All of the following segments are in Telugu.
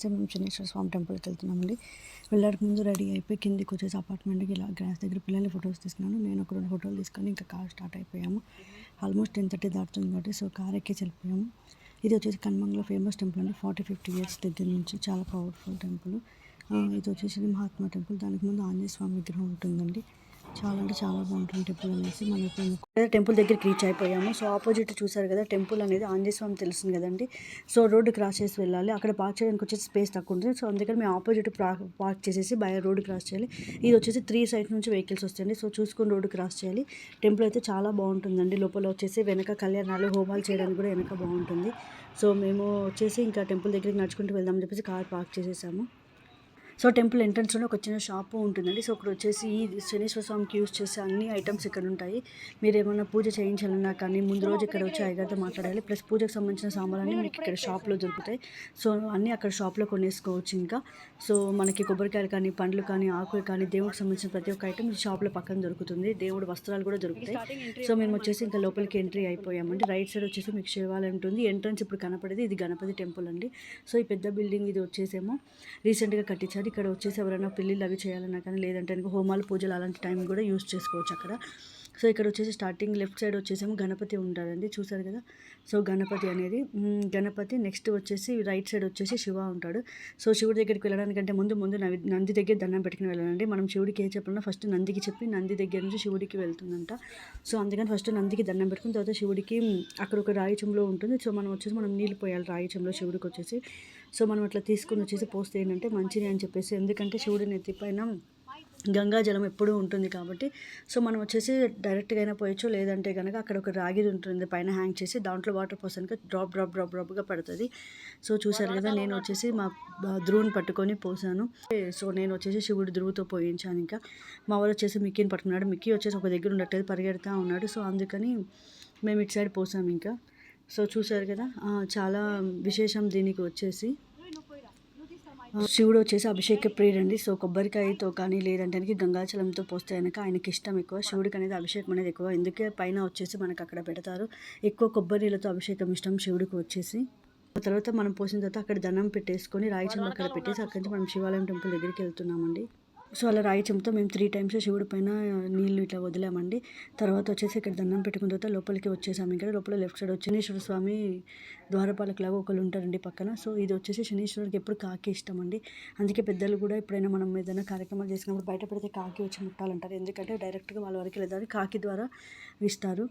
సో మేము శనేశ్వర స్వామి టెంపుల్కి వెళ్తున్నామండి. వెళ్ళడానికి ముందు రెడీ అయిపోయి కిందికి వచ్చేసి అపార్ట్మెంట్కి ఇలా గ్రాస్ దగ్గర పిల్లల్ని ఫొటోస్ తీసుకున్నాను. నేను ఒక రెండు ఫోటోలు తీసుకొని ఇంకా కార్ స్టార్ట్ అయిపోయాము. ఆల్మోస్ట్ టెన్ థర్టీ దాటుతుంది కాబట్టి సో కార్ ఎక్కేసి వెళ్ళిపోయాము. ఇది వచ్చేసి కన్మంగ్లో ఫేమస్ టెంపుల్ అండి. ఫార్టీ ఫిఫ్టీ ఇయర్స్ దగ్గర నుంచి చాలా పవర్ఫుల్ టెంపుల్. ఇది వచ్చేసి మహాత్మా టెంపుల్. దానికి ముందు ఆంజనేయ స్వామి విగ్రహం ఉంటుందండి. చాలా అంటే చాలా బాగుంటుంది టెంపుల్ అనేసి మనం టెంపుల్ దగ్గరికి రీచ్ అయిపోయాము. సో ఆపోజిట్ చూసారు కదా టెంపుల్ అనేది ఆంజనేయ స్వామి తెలుస్తుంది కదండి. సో రోడ్డు క్రాస్ చేసి వెళ్ళాలి. అక్కడ పార్క్ చేయడానికి వచ్చేసి స్పేస్ తక్కువ ఉంటుంది. సో అందుకని మేము ఆపోజిట్ పార్క్ చేసేసి బయ రోడ్డు క్రాస్ చేయాలి. ఇది వచ్చేసి త్రీ సైడ్ నుంచి వెహికల్స్ వస్తాయండి. సో చూసుకొని రోడ్డు క్రాస్ చేయాలి. టెంపుల్ అయితే చాలా బాగుంటుందండి. లోపల వచ్చేసి వెనక కళ్యాణాలు హోమాలు చేయడానికి కూడా వెనక బాగుంటుంది. సో మేము వచ్చేసి ఇంకా టెంపుల్ దగ్గరికి నడుచుకుంటూ వెళ్దామని చెప్పేసి కార్ పార్క్ చేసేసాము. సో టెంపుల్ ఎంట్రన్స్లోనే ఒక చిన్న షాప్ ఉంటుందండి. సో ఇక్కడ వచ్చేసి ఈ శనీశ్వర స్వామికి యూస్ చేసే అన్ని ఐటమ్స్ ఇక్కడ ఉంటాయి మీరు ఏమైనా పూజ చేయించాలన్నా కానీ ముందు రోజు ఇక్కడ వచ్చి అయ్యగారితో మాట్లాడాలి. ప్లస్ పూజకు సంబంధించిన సామాన్లన్నీ మీకు ఇక్కడ షాప్లో దొరుకుతాయి. సో అన్నీ అక్కడ షాప్లో కొనేసుకోవచ్చు ఇంకా. సో మనకి కొబ్బరికాయలు కానీ పండ్లు కానీ ఆకులు కానీ దేవుడికి సంబంధించిన ప్రతి ఒక్క ఐటమ్ ఈ షాప్లో పక్కన దొరుకుతుంది. దేవుడు వస్త్రాలు కూడా దొరుకుతాయి. సో మేము వచ్చేసి ఇంకా లోపలికి ఎంట్రీ అయిపోయామండి. రైట్ సైడ్ వచ్చేసి మీకు శివాలయం ఉంటుంది. ఎంట్రన్స్ ఇప్పుడు కనపడేది. ఇది గణపతి టెంపుల్ అండి. సో ఈ పెద్ద బిల్డింగ్ ఇది వచ్చేసేమో రీసెంట్గా కట్టించారు. ఇక్కడ వచ్చేసి ఎవరైనా పెళ్ళిళ్ళు అవి చేయాలన్నా కానీ లేదంటే హోమాలు పూజలు అలాంటి టైం కూడా యూస్ చేసుకోవచ్చు అక్కడ. సో ఇక్కడ వచ్చేసి స్టార్టింగ్ లెఫ్ట్ సైడ్ వచ్చేసేమో గణపతి ఉంటాడండి చూసారు కదా? సో గణపతి అనేది గణపతి నెక్స్ట్ వచ్చేసి రైట్ సైడ్ వచ్చేసి శివ ఉంటాడు. సో శివుడి దగ్గరికి వెళ్ళడానికంటే ముందు ముందు నవి- నంది దగ్గర దండం పెట్టుకుని వెళ్ళాలండి. మనం శివుడికి ఏ చెప్పాలన్నా ఫస్ట్ నందికి చెప్పి నంది దగ్గర నుంచి శివుడికి వెళ్తుందంట. సో అందుకని ఫస్ట్ నందికి దండం పెట్టుకుని తర్వాత శివుడికి అక్కడ ఒక రాయి చెంబులో ఉంటుంది. సో మనం వచ్చేసి మనం నీళ్ళు పోయాలి రాయి చెంబులో శివుడికి వచ్చేసి. సో మనం అట్లా తీసుకుని వచ్చేసి పోస్తే ఏంటంటే మంచిది అని చెప్పేసి ఎందుకంటే శివుడి నెత్తి పైన గంగాజలం ఎప్పుడూ ఉంటుంది కాబట్టి సో మనం వచ్చేసి డైరెక్ట్గా అయినా పోయొచ్చు. లేదంటే కనుక అక్కడ ఒక రాగిది ఉంటుంది పైన హ్యాంగ్ చేసి దాంట్లో వాటర్ పోసానికి డ్రాప్ డ్రాప్ డ్రాప్ డ్రాప్గా పడుతుంది. సో చూసారు కదా నేను వచ్చేసి మా ధ్రువుని పట్టుకొని పోసాను. సో నేను వచ్చేసి శివుడు ధ్రువుతో పోయించాను ఇంకా. మా వారు వచ్చేసి మిక్కీని పట్టుకున్నాడు. మిక్కీ వచ్చేసి ఒక దగ్గర ఉండట్లేదు పరిగెడతా ఉన్నాడు. సో అందుకని మేము ఇటు సైడ్ పోసాం ఇంకా. సో చూసారు కదా చాలా విశేషం దీనికి వచ్చేసి. శివుడు వచ్చేసి అభిషేక ప్రియుడండి. సో కొబ్బరికాయతో కానీ లేదంటే గంగాచలంతో పోస్తే కనుక ఆయనకి ఇష్టం ఎక్కువ. శివుడికి అనేది అభిషేకం అనేది ఎక్కువ. ఎందుకే పైన వచ్చేసి మనకు అక్కడ పెడతారు. ఎక్కువ కొబ్బరిలతో అభిషేకం ఇష్టం శివుడికి వచ్చేసి. ఆ తర్వాత మనం పోసిన తర్వాత అక్కడ దండం పెట్టేసుకొని రాయి చెంబు అక్కడ పెట్టేసి అక్కడి నుంచి మనం శివాలయం టెంపుల్ దగ్గరికి వెళ్తున్నామండి. సో అలా రాయి చెంపుతో మేము త్రీ టైమ్స్ శివుడి పైన నీళ్ళు ఇట్లా వదిలామండి. తర్వాత వచ్చేసి ఇక్కడ దండం పెట్టుకున్న తర్వాత లోపలికి వచ్చేసాము. ఇక్కడ లోపల లెఫ్ట్ సైడ్ వచ్చి శనీశ్వర స్వామి ద్వారపాలకులాగా ఒకళ్ళు ఉంటారండి పక్కన. సో ఇది వచ్చేసి శనీశ్వరుడికి ఎప్పుడు కాకి ఇష్టం అండి అందుకే పెద్దలు కూడా ఎప్పుడైనా మనం ఏదైనా కార్యక్రమాలు చేసినప్పుడు బయట పెడితే కాకి వచ్చి ముట్టాలంటారు. ఎందుకంటే డైరెక్ట్గా వాళ్ళ వరకు వెళ్ళదని కాకి ద్వారా ఇస్తారు.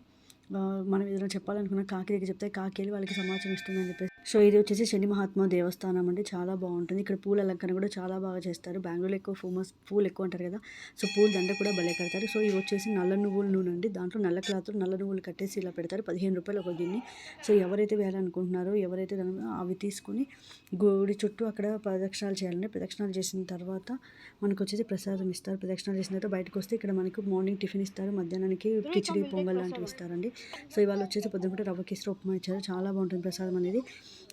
మనం ఏదైనా చెప్పాలనుకున్న కాకి దగ్గర చెప్తే కాకి వెళ్ళి వాళ్ళకి సమాచారం ఇస్తుందని చెప్పేసి. సో ఇది వచ్చేసి శని మహాత్మా దేవస్థానం అండి. చాలా బాగుంటుంది. ఇక్కడ పూల అలంకరణ కూడా చాలా బాగా చేస్తారు. బెంగళూరులో ఎక్కువ ఫేమస్ పూలు ఎక్కువ అంటారు కదా. సో పూల దండ కూడా భలే కడతారు. సో ఇవి వచ్చేసి నల్ల నువ్వుల నూనె అండి. దాంట్లో నల్ల క్లాత్ నల్ల నువ్వులు కట్టేసి ఇలా పెడతారు. పదిహేను రూపాయలు ఒక గిన్నె. సో ఎవరైతే వేయాలనుకుంటున్నారో ఎవరైతే అవి తీసుకుని గుడి చుట్టూ అక్కడ ప్రదక్షిణాలు చేయాలండి ప్రదక్షిణాలు చేసిన తర్వాత మనకు వచ్చేసి ప్రసాదం ఇస్తారు. ప్రదక్షిణాలు చేసిన తర్వాత బయటకు వస్తే ఇక్కడ మనకు మార్నింగ్ టిఫిన్ ఇస్తారు. మధ్యాహ్నానికి కిచిడి పొంగల్ లాంటివి ఇస్తారండి. సో ఇవాళ వచ్చేసి పొద్దున రవ్వ కేసరి ఉప్మా ఇచ్చారు. చాలా బాగుంటుంది ప్రసాదం అనేది.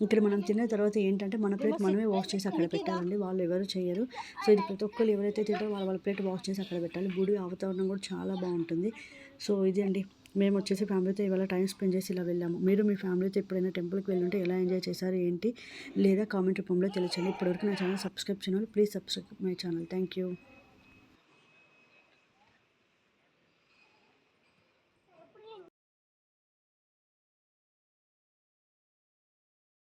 ఇక్కడ మనం తిన్న తర్వాత ఏంటంటే మన ప్లేట్ మనమే వాష్ చేసి అక్కడ పెట్టాలండి. వాళ్ళు ఎవరు చేయరు. సో ఇది ప్రతి ఒక్కరు ఎవరైతే తింటారో వాళ్ళ వాళ్ళ ప్లేట్ వాష్ చేసి అక్కడ పెట్టాలి. గుడి వాతావరణం కూడా చాలా బాగుంటుంది. సో ఇది అండి. మేము వచ్చేసి ఫ్యామిలీతో ఇవాళ టైం స్పెండ్ చేసి ఇలా వెళ్ళాము. మీరు మీ ఫ్యామిలీతో ఎప్పుడైనా టెంపుల్కి వెళ్ళుంటే ఎలా ఎంజాయ్ చేశారు ఏంటి? లేదా కామెంట్ రూపంలో తెలియచండి ఇప్పటివరకు నా ఛానల్ సబ్స్క్రైబ్ చేయాలి please subscribe my channel. Thank you.